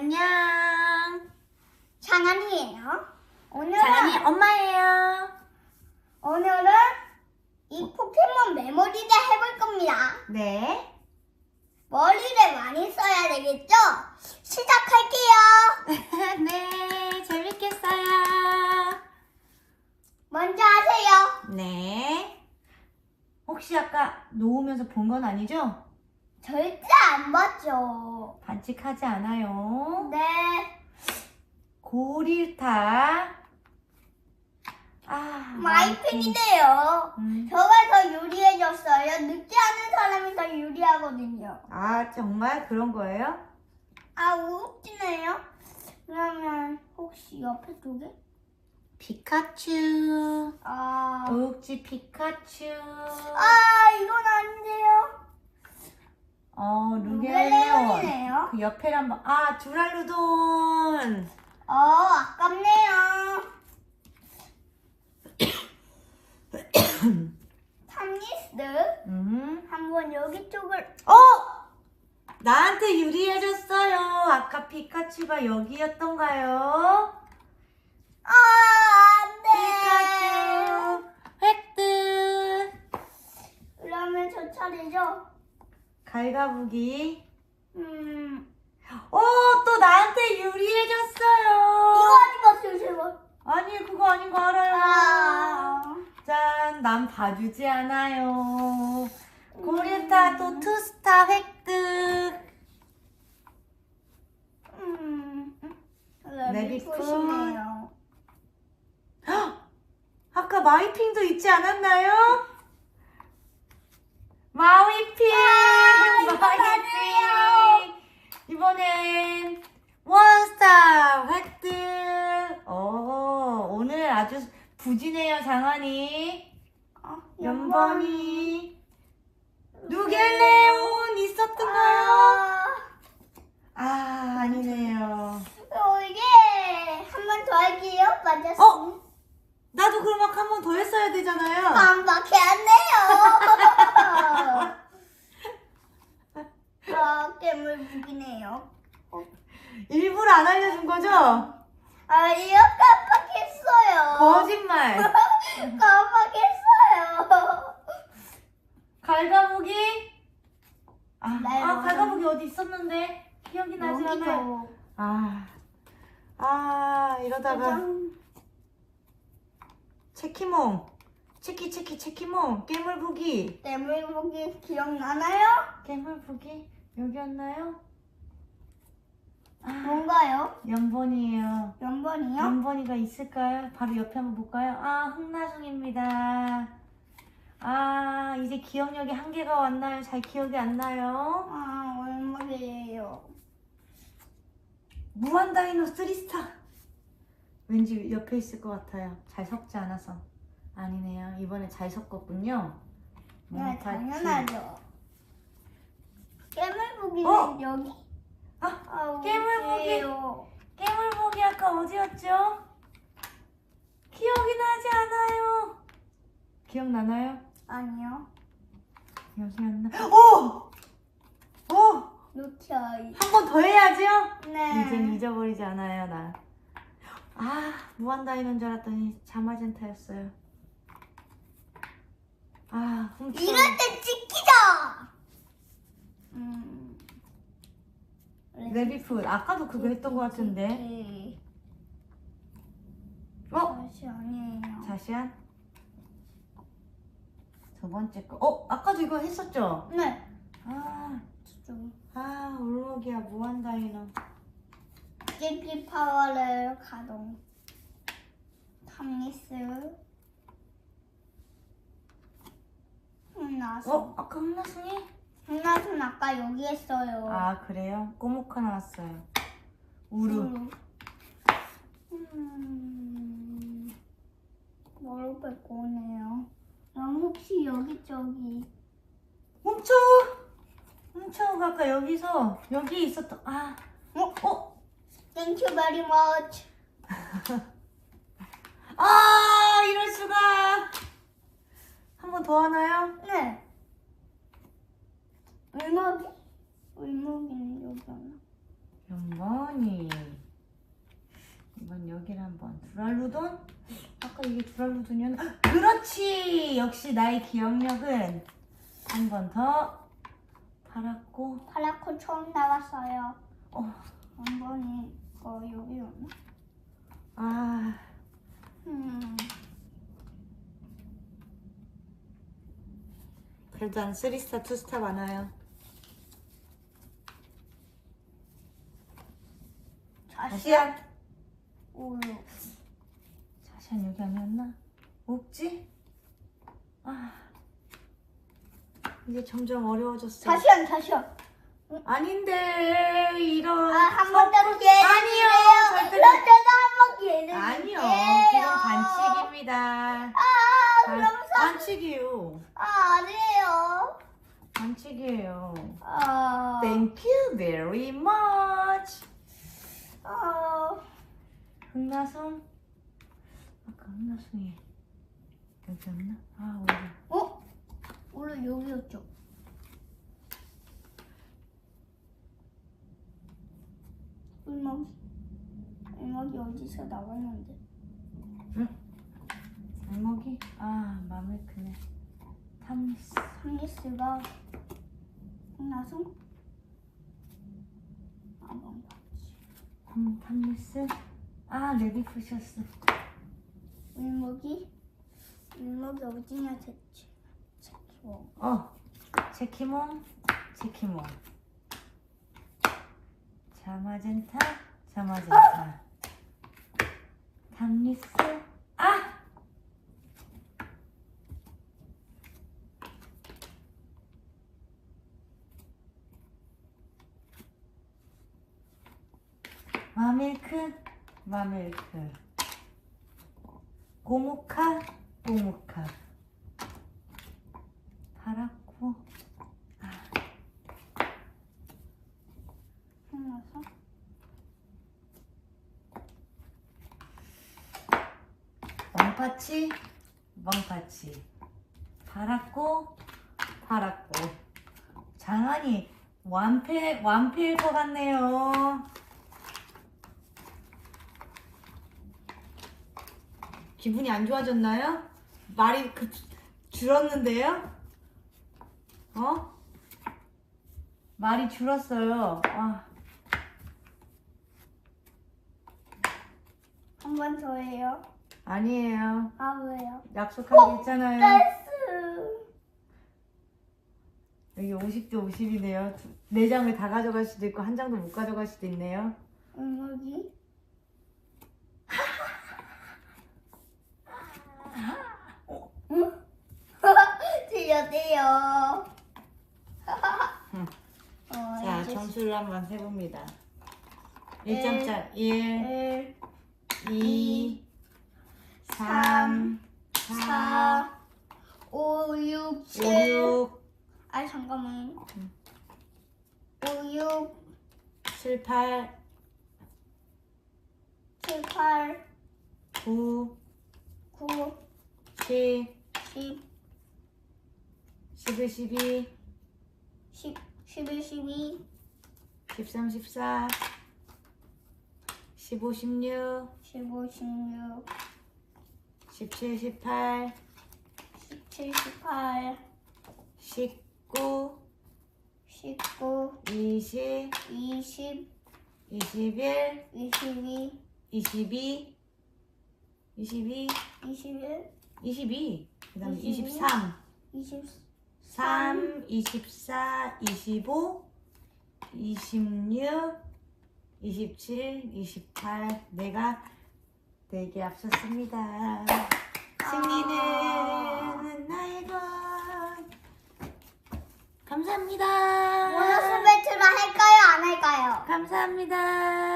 안녕. 장한이에요. 오늘은 장한이 엄마예요. 오늘은 이 포켓몬 메모리를 해볼 겁니다. 네. 머리를 많이 써야 되겠죠? 시작할게요. 네, 재밌겠어요. 먼저 하세요. 네. 혹시 아까 놓으면서 본 건 아니죠? 절대 안 봤죠. 반칙하지 않아요. 네. 고릴타. 아, 마이팬이네요. 음. 저가 더 유리해졌어요. 늦게 하는 사람이 더 유리하거든요. 아, 정말 그런 거예요? 아, 웃기네요. 그러면 혹시 옆에 쪽에? 피카츄. 아, 오육지 피카츄. 아 이건 아닌데요. 어, 루겔레온. 루겔레온이네요. 그 옆에 한번 아, 주랄루돈. 어, 아깝네요. 탐니스 음. 한번 여기 쪽을 어! 나한테 유리해졌어요. 아까 피카츄가 여기였던가요? 아, 안 돼. 피카츄 획득. 그러면 저 차례죠. 갈가부기. 음, 어, 또 나한테 유리해졌어요. 이거 아닌 것 같아요, 제발. 아니, 그거 아닌 거 알아요. 아, 짠, 난 봐주지 않아요. 고릴타 또 투스타 획득. 음. 레비풋이네요. 아까 마이핑도 있지 않았나요? 마이핑! 아, 이거 마이핑! 이번엔 원스타 획득! 어, 오늘 아주 부지네요, 장한이. 아, 연번이. 누겔레온 있었던가요? 아, 아, 아니네요. 어, 이게 한 번 더 할게요. 맞았어. 어? 나도 그럼 막 한 번 더 했어야 되잖아요. 안 내요. 아, 깨물 무기네요. 일부러 안 알려준 거죠? 아, 이거 깜빡했어요. 거짓말. 깜빡했어요. 갈가보기? 아, 네, 아. 갈가보기 어디 있었는데? 기억이 나지 않아요. 아, 아, 이러다가 짜잔. 체키몽. 체키, 체키, 체키몽. 깨물보기. 깨물 무기 기억나나요? 깨물보기? 여기였나요? 아, 뭔가요? 연번이에요. 연번이요? 연번이가 있을까요? 바로 옆에 한번 볼까요? 아, 흥나중입니다. 아, 이제 기억력이 한계가 왔나요? 잘 기억이 안 나요? 아, 얼마예요? 무한 다이노 3스타. 왠지 옆에 있을 것 같아요. 잘 섞지 않아서. 아니네요. 이번에 잘 섞었군요. 네. 당연하죠. 깨물 무기는 어? 여기? 아, 아, 깨물 무기. 어디예요? 깨물보기 아까 어디였죠? 기억이 나지 않아요. 기억나나요? 아니요. 기억이 안 나. 오! 오! 노키아. 한번 더 해야지요? 네. 이젠 잊어버리지 않아요, 나. 아, 무한다이노인 줄 알았더니 자마젠타였어요. 아, 훔쳐. 이럴 때 찍히자. 음. 레비풋. 아까도 그거 했던 것 같은데. 오케이. 어? 다시 아니에요. 자시안? 두 번째 거. 어? 아까도 이거 했었죠? 네. 아, 좀 아, 울먹이야, 무한 다이노. GP 파워를 가동. 탐니스. 흥나수. 어? 아까 흥나승이? 흥나수는 아까 여기 했어요. 아, 그래요? 꼬모카 나왔어요. 우루. 음, 뭐로 뺏고 오네요. 그럼 혹시 여기 저기 훔쳐! 훔쳐가 아까 여기서, 여기 있었던, 아, 어? 어? Thank you very much. 아, 이럴 수가. 한 번 더 하나요? 네. 울먹이? 울먹이는 여기 하나. 연번이. 이번 여기를 한번 두랄루돈? 아까 이게 두랄루돈이었나? 그렇지! 역시 나의 기억력은 한 번더 팔았고 파라코 처음 나왔어요. 어, 한 번이 어 여기였나? 아 음. 그래도 한 3스타 2스타 많아요 자시안 자시안 오요. 자시안 여기 아니었나? 없지? 아 이제 점점 어려워졌어 자시안 자시안. 아닌데 이런 아 한 번 더 기회. 아니요 절대 그럼 저도 한번 기회를 아니요. 그건 반칙입니다 아 반- 그럼 사. 반칙이에요 아 아니에요. 반칙이에요 아. Thank you very much 아. 흥나송 아까 흥나송이 여기였나? 아 오늘 어? 원래 여기였죠. 울먹이 울먹이 어디서 나왔는데? 알목이? 아 마음이 크네 탐스 상리스가 나서 아 뭔가 음, 탐리스 아 레디푸셔스 울먹이 울먹이 어디냐 대체 체키워 어 제키몽 제키몽 자마젠타 자마젠타. 탐리스? 아! 마밀크? 마밀크 고무카 고무카. 파랗고. 나서. 멍파치 멍파치. 파랗고 파랗고. 장안이 완패 완패일 것 같네요. 기분이 안 좋아졌나요? 말이 그 줄었는데요? 어? 말이 줄었어요. 아, 한 번 더 해요. 아니에요. 아 왜요? 약속한 게 있잖아요. 댄스. 여기 50대 50이네요. 네 장을 다 가져갈 수도 있고 한 장도 못 가져갈 수도 있네요. 울먹이. 응? 응. 어, 자, 이제 점수를 한번 해봅니다. 1점짜리. 1, 1, 2, 3, 4, 4, 5, 6, 5, 7. 6, 아 잠깐만. 5, 6, 7, 8, 7, 8, 9, 9, 10, 10, 11, 12, 10, 11, 12, 13, 14, 15, 16, 15, 16, 17, 18, 17, 18, 19, 19, 20, 20, 21, 22, 22, 22, 21, 22, 그 다음에 22, 23, 23, 3, 24, 25, 26, 27, 28. 내가 4개 앞섰습니다. 승리는 나의 것. 감사합니다. 보너스 배틀을 할까요? 안 할까요? 감사합니다.